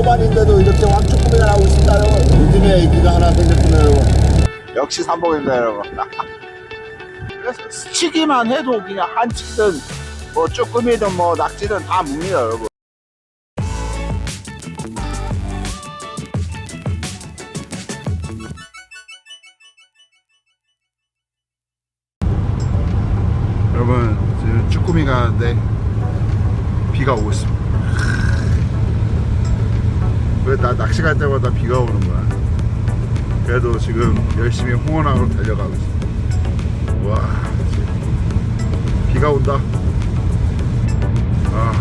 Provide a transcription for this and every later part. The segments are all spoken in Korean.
초반인데도 이렇게 왕쭈꾸미가 나오고 있습니다 여러분. 요즘에 애기가 하나 생겼군요 여러분. 역시 삼봉입니다 여러분. 그래서 스치기만 해도 그냥 한치든 뭐 쭈꾸미든 뭐 낙지든 다 묵니다 여러분. 여러분 지금 쭈꾸미 가는데 비가 오고 있습니다 왜나 낚시 갈 때마다 비가 오는 거야? 그래도 지금 열심히 홍원항으로 달려가고 있습니다 와 비가 온다. 아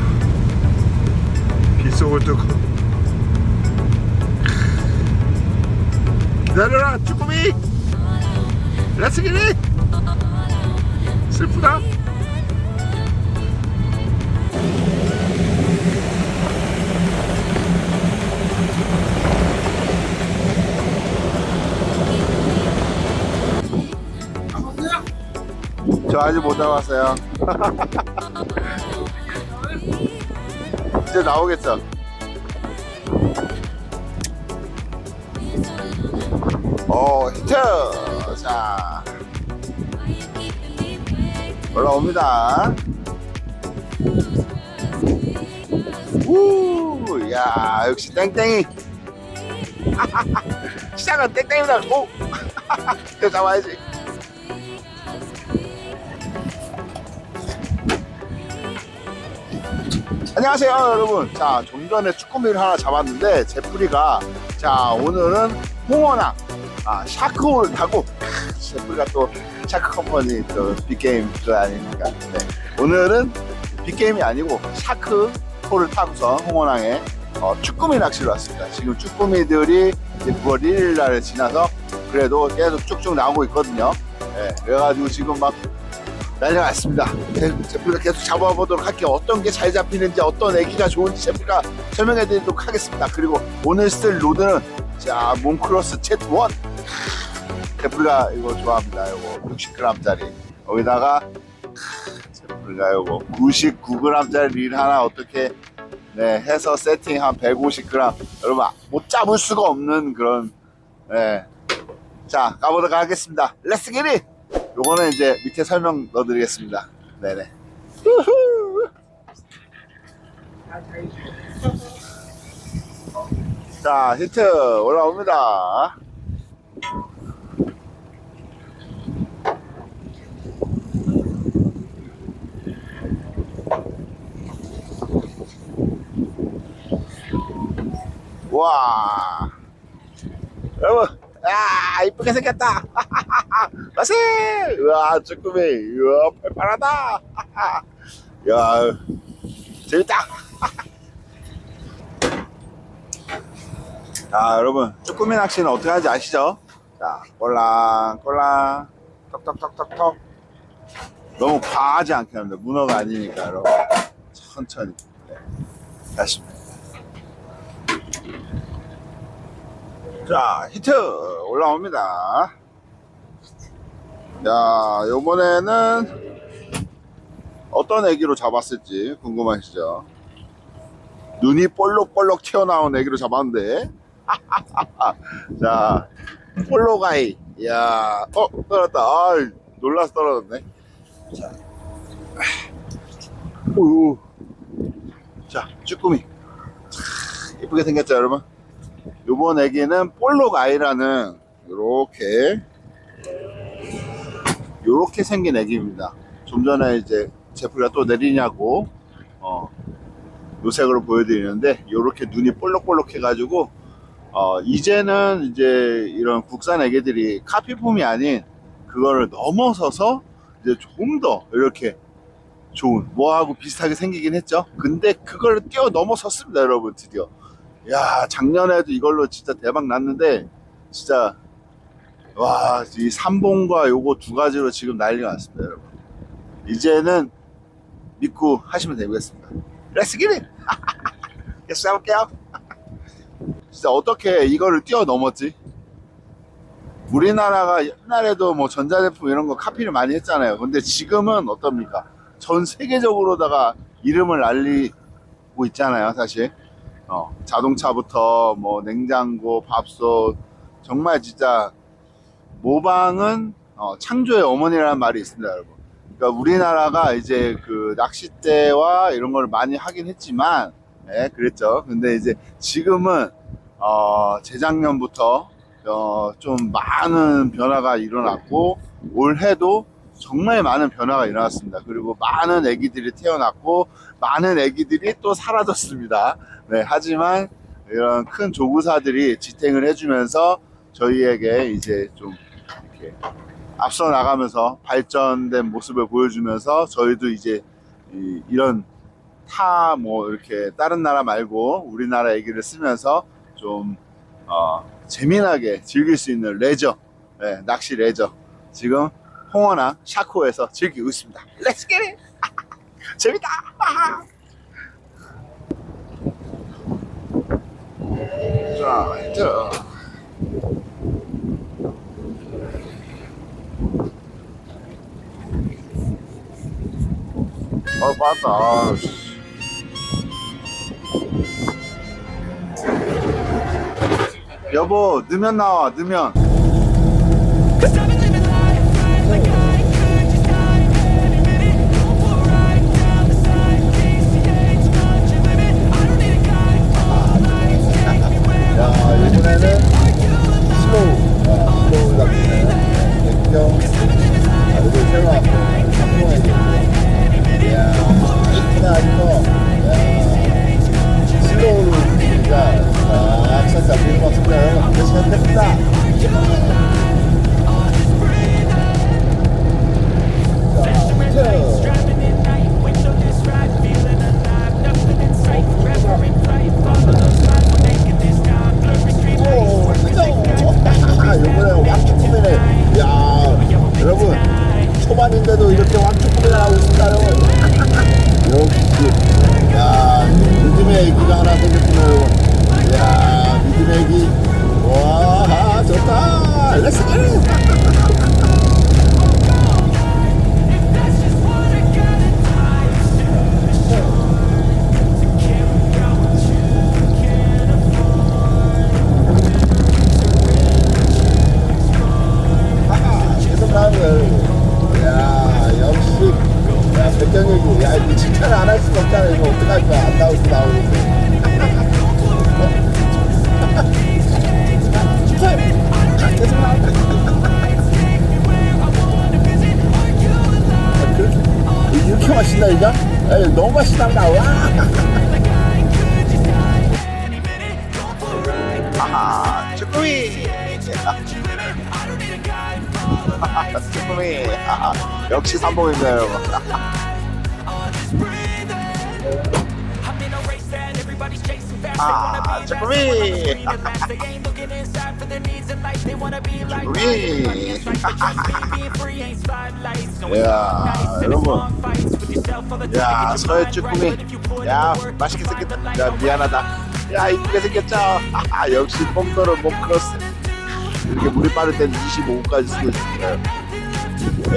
빗속을 뚫고. 기다려라 쭈꾸미! 렛츠 기릿 슬프다 저 아직 못 잡았어요. 이제 나오겠죠? 오, 히트! 자, 올라옵니다. 우, 야, 역시 땡땡이. 시작은 땡땡이다. 오! 잡아야지. 안녕하세요 여러분. 자 좀 전에 쭈꾸미를 하나 잡았는데 제프리가 자 오늘은 홍어랑 아 샤크호를 타고 크, 제프리가 또 샤크 컴퍼니 또 빅게임 그 아닙니까. 네. 오늘은 빅게임이 아니고 샤크호를 타고서 홍어랑에 어, 쭈꾸미 낚시를 왔습니다. 지금 쭈꾸미들이 이제 9월 1일 날을 지나서 그래도 계속 쭉쭉 나오고 있거든요. 네, 그래가지고 지금 막 난리가 났습니다. 제- 제프가 계속 잡아보도록 할게요. 어떤 게 잘 잡히는지, 어떤 애기가 좋은지 제프가 설명해 드리도록 하겠습니다. 그리고 오늘 쓸 로드는 자, 몬크로스 Z1. 제프가 이거 좋아합니다. 이거 60g짜리. 여기다가 제프가 이거 99g짜리 릴 하나 어떻게 네, 해서 세팅 한 150g. 여러분, 못 잡을 수가 없는 그런, 네. 자, 가보도록 하겠습니다. 렛츠 기릿! 요거는 이제 밑에 설명 넣어드리겠습니다. 네네. 자, 히트 올라옵니다. 와. 여러분, 아, 이쁘게 생겼다. 마세! 우와, 쭈꾸미. 우와, 팔팔하다. 야, 재밌다. 자, 여러분, 쭈꾸미 낚시는 어떻게 하는지 아시죠? 자, 꼴랑, 꼴랑, 톡톡톡톡톡. 너무 과하지 않게 합니다. 문어가 아니니까, 여러분. 천천히. 네. 다시. 자, 히트 올라옵니다. 자, 요번에는 어떤 애기로 잡았을지 궁금하시죠? 눈이 볼록볼록 튀어나온 애기로 잡았는데. 자, 폴로가이. 이야, 어, 떨어졌다. 아, 놀라서 떨어졌네. 자, 오우. 자, 쭈꾸미. 참, 이쁘게 생겼죠, 여러분? 요번 애기는 볼록 아이라는 요렇게 요렇게 생긴 애기입니다. 좀 전에 이제 제프가 또 내리냐고 어, 요색으로 보여드리는데 요렇게 눈이 볼록볼록 해가지고 어, 이제는 이제 이런 국산 애기들이 카피폼이 아닌 그거를 넘어서서 이제 좀 더 이렇게 좋은 뭐하고 비슷하게 생기긴 했죠. 근데 그걸 뛰어 넘어섰습니다, 여러분 드디어. 야 작년에도 이걸로 진짜 대박 났는데 진짜 와 이 삼봉과 요거 두 가지로 지금 난리가 났습니다 여러분. 이제는 믿고 하시면 되겠습니다. 렛츠 기릿 계속 해볼게요 진짜 어떻게 이거를 뛰어넘었지? 우리나라가 옛날에도 뭐 전자제품 이런 거 카피를 많이 했잖아요. 근데 지금은 어떻습니까? 전 세계적으로다가 이름을 알리고 있잖아요 사실. 어, 자동차부터 뭐 냉장고, 밥솥. 정말 진짜 모방은 어, 창조의 어머니라는 말이 있습니다, 여러분. 그러니까 우리나라가 이제 그 낚싯대와 이런 걸 많이 하긴 했지만, 예, 그랬죠. 근데 이제 지금은 어, 재작년부터 어, 좀 많은 변화가 일어났고 올해도 정말 많은 변화가 일어났습니다. 그리고 많은 아기들이 태어났고 많은 아기들이 또 사라졌습니다. 네, 하지만 이런 큰 조구사들이 지탱을 해주면서 저희에게 이제 좀 이렇게 앞서 나가면서 발전된 모습을 보여주면서 저희도 이제 이, 이런 타 뭐 이렇게 다른 나라 말고 우리나라 얘기를 쓰면서 좀 어, 재미나게 즐길 수 있는 레저, 네, 낚시 레저 지금 홍어나 샤코에서 즐기고 있습니다. Get it! 재밌다! 자, 자. 어, 봤다. 아, 씨. 여보, 넣으면 나와, 넣으면. 너무 맛있다, 나와. 아하, 쭈꾸미. 쭈꾸미. 아하, 역시 삼봉입니다, Spotlights. No, it's 야, 여러분. 야, 서해 쭈꾸미. 야, 맛있게 생겼다. 야. 미안하다. 야, 이쁘게 생겼죠? 아, 역시 pom도를 못 크로스. 이렇게 물이 빠를 때는 25까지 쓰고 있어요.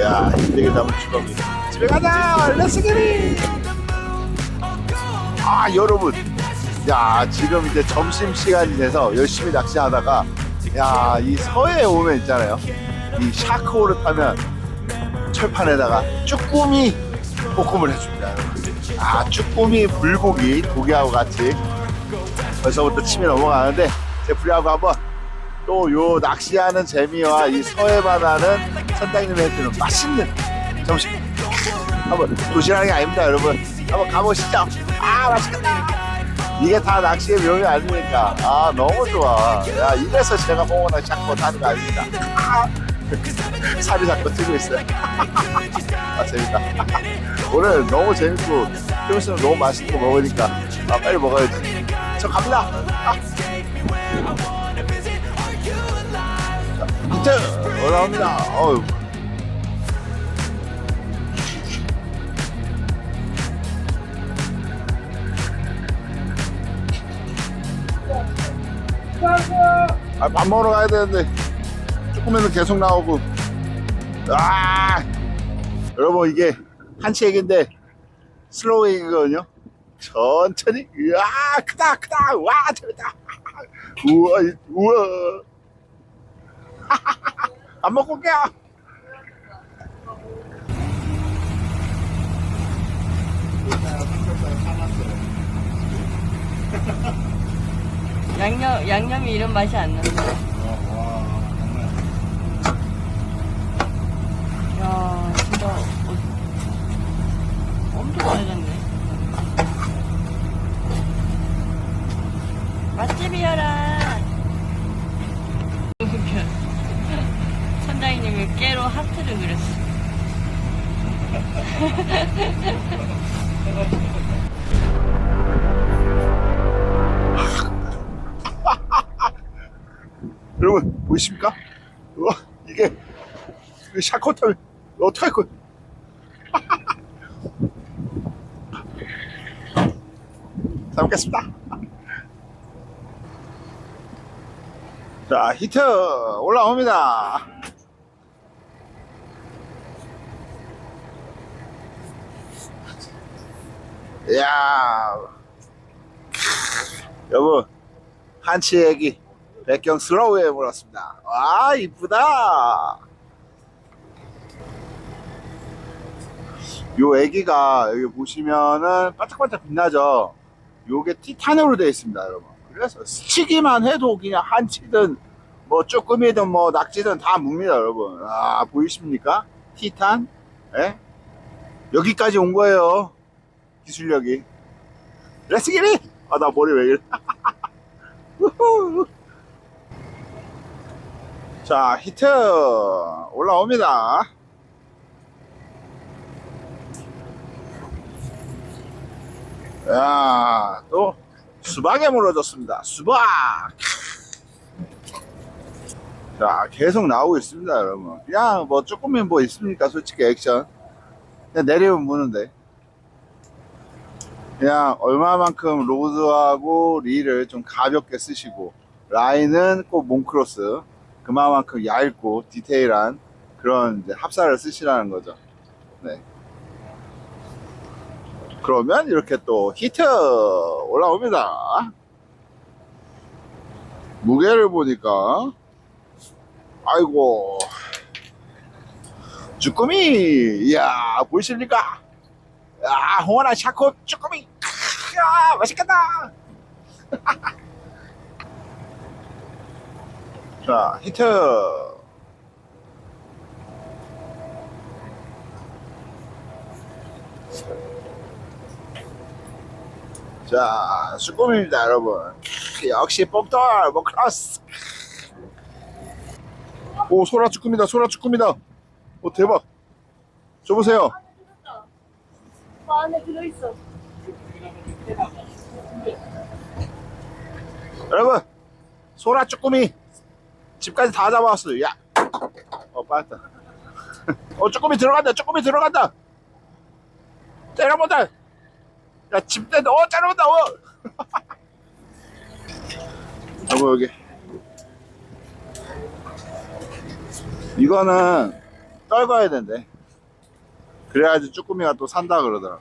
야, 힘들게 담은 쭈꾸미. 집에 가자! 렛츠기리! 아, 여러분. 야, 지금 이제 점심 시간이 돼서 열심히 낚시하다가, 야, 이 서해에 오면 있잖아요. 이 샤크호를 타면 철판에다가 쭈꾸미 볶음을 해줍니다. 아, 쭈꾸미 불고기 고기하고 같이 벌써부터 침이 넘어가는데 제프리하고 한번 또 요 낚시하는 재미와 이 서해 바다는 선장님이 해주는 맛있는 점심 한번 도시락이 아닙니다, 여러분. 한번 가보시죠. 아, 맛있겠다. 이게 다 낚시의 묘미 아닙니까? 아, 너무 좋아. 야, 이래서 제가 홍어나 샷고 하는 거 아닙니까? 아, 살이 자꾸 튀고 있어요. 아, 재밌다. 오늘 너무 재밌고, 좀 있으면 너무 맛있는 거 먹으니까, 아, 빨리 먹어야지. 저 갑니다. 아. 자, 밑에 올라옵니다. 어휴. 아, 밥 먹으러 가야 되는데 조금이면 계속 나오고 아 여러분 이게 한치 얘기인데 슬로우 얘기거든요 천천히. 으아, 크다, 크다. 와, 재밌다. 우와, 이- 우와. 안 먹고 올게요. 양념 양념이 이런 맛이 안 난다. 야 진짜 어, 엄청 많아졌네. 맛집이여라. 선장님이 깨로 하트를 그렸어. 여러분, 보이십니까? 우와, 이게, 그 샤코타면, 어떡할 거야? 잘 먹겠습니다. 자, 히트 올라옵니다. 이야, 여보, 한치 애기 백경 슬로우에 물었습니다. 와, 이쁘다. 요 애기가 여기 보시면은 반짝반짝 빛나죠? 요게 티탄으로 되어 있습니다, 여러분. 그래서 스치기만 해도 그냥 한치든 뭐 쭈꾸미든 뭐 낙지든 다 묵니다, 여러분. 아, 보이십니까? 티탄? 예? 여기까지 온 거예요. 기술력이. 렛츠 기릿! 아, 나 머리 왜 이래? 자, 히트 올라옵니다. 야, 또 수박에 물어졌습니다. 수박. 자, 계속 나오고 있습니다, 여러분. 그냥 뭐 조금은 뭐 있습니까? 솔직히 액션. 그냥 내리면 무는데. 그냥 얼마만큼 로드하고 릴을 좀 가볍게 쓰시고 라인은 꼭 몽크로스 그만큼 얇고 디테일한 그런 합사를 쓰시라는 거죠. 네. 그러면 이렇게 또 히트 올라옵니다. 무게를 보니까 아이고 쭈꾸미 이야 보이십니까? 야 홍어나 샤코 쭈꾸미 야 맛있겠다. 자 히트. 자 쭈꾸미입니다 여러분. 역시 뽕돌 모크로스. 오 소라 쭈꾸미다 소라 쭈꾸미다. 오 대박. 저 보세요. 안에 들어있어. 여러분 소라 쭈꾸미 집까지 다 잡아왔어요. 야어 빠졌다. 어 쭈꾸미 들어간다 쭈꾸미 들어간다. 때려본다. 야 집대 어 때려본다 어. 여보 여기. 이거는 떨궈야 된대. 그래야지 쭈꾸미가 또 산다 그러더라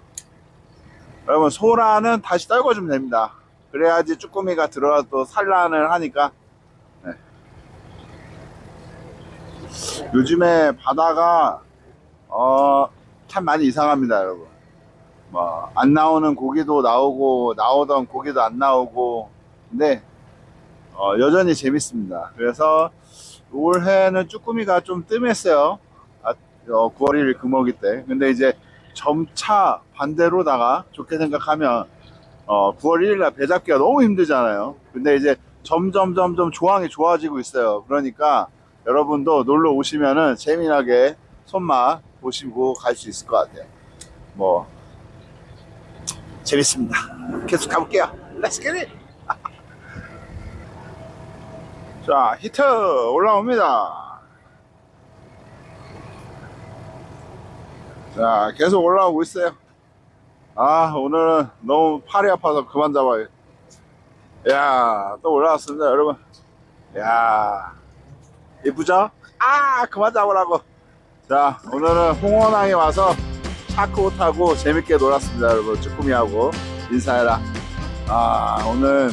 여러분 소라는 다시 떨궈주면 됩니다. 그래야지 쭈꾸미가 들어가 또 산란을 하니까 요즘에 바다가 어, 참 많이 이상합니다 여러분. 뭐 안 나오는 고기도 나오고 나오던 고기도 안 나오고. 근데 어, 여전히 재밌습니다. 그래서 올해는 쭈꾸미가 좀 뜸했어요. 아, 어, 9월 1일 금어기 때. 근데 이제 점차 반대로다가 좋게 생각하면 어, 9월 1일날 배 잡기가 너무 힘들잖아요. 근데 이제 점점 점점 조항이 좋아지고 있어요. 그러니까 여러분도 놀러 오시면은 재미나게 손맛 보시고 갈 수 있을 것 같아요. 뭐 재밌습니다. 계속 가볼게요. Let's get it. 자 히트 올라옵니다. 자 계속 올라오고 있어요. 아 오늘은 너무 팔이 아파서 그만 잡아요 야또 올라왔습니다 여러분 야 이쁘죠? 아 그만 잡으라고 자 오늘은 홍원항에 와서 차크 타고 재밌게 놀았습니다 여러분 쭈꾸미하고 인사해라. 아, 오늘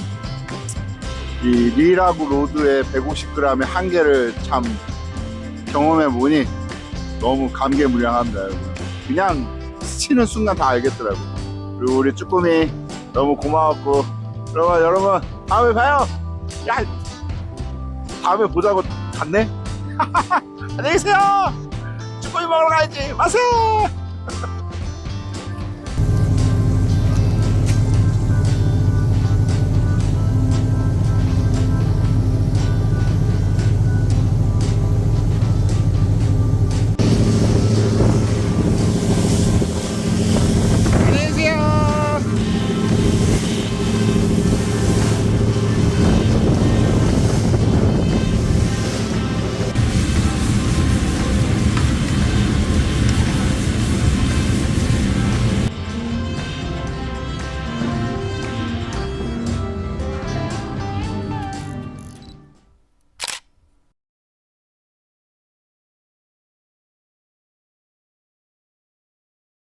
이 리라구 로드의 150g의 한계를 참 경험해 보니 너무 감개무량합니다. 여러분. 그냥 스치는 순간 다 알겠더라고요. 그리고 우리 쭈꾸미 너무 고마웠고, 여러분, 여러분, 다음에 봐요! 야! 다음에 보자고 갔네? 안녕히 계세요! 쭈꾸미 먹으러 가야지! 마세요!